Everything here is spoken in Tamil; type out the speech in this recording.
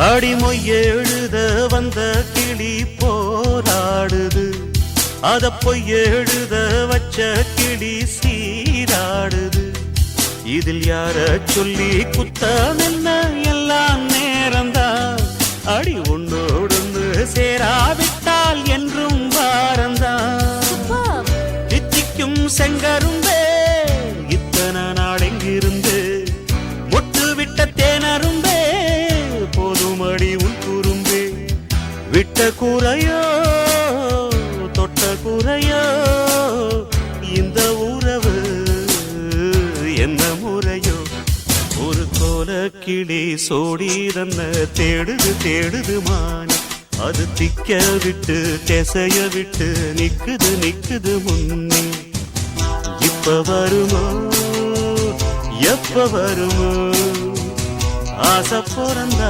அடிமொய் எழுத வந்த கிளி போராடுது. அத பொய் எழுத வச்ச கிளி சீராடுது. இதில் யார சொல்லி குத்தம் என்ன? எல்லாம் நேரம்தான் அடி உன்னோடு சேராவிட்டால் என்றும் வாரந்தான் தித்திக்கும் செங்கரும்பே தொட்ட குறையோ தொட்ட குறையோ இந்த உறவு என்ன முறையோ? ஒரு கோல கிளி சோடி தன்ன தேடுது தேடுது மானி. அது திக்க விட்டு திசைய விட்டு நிக்குது நிக்குது முன்னே. இப்ப வருமோ? எப்ப வருமோ? ஆசை பிறந்தா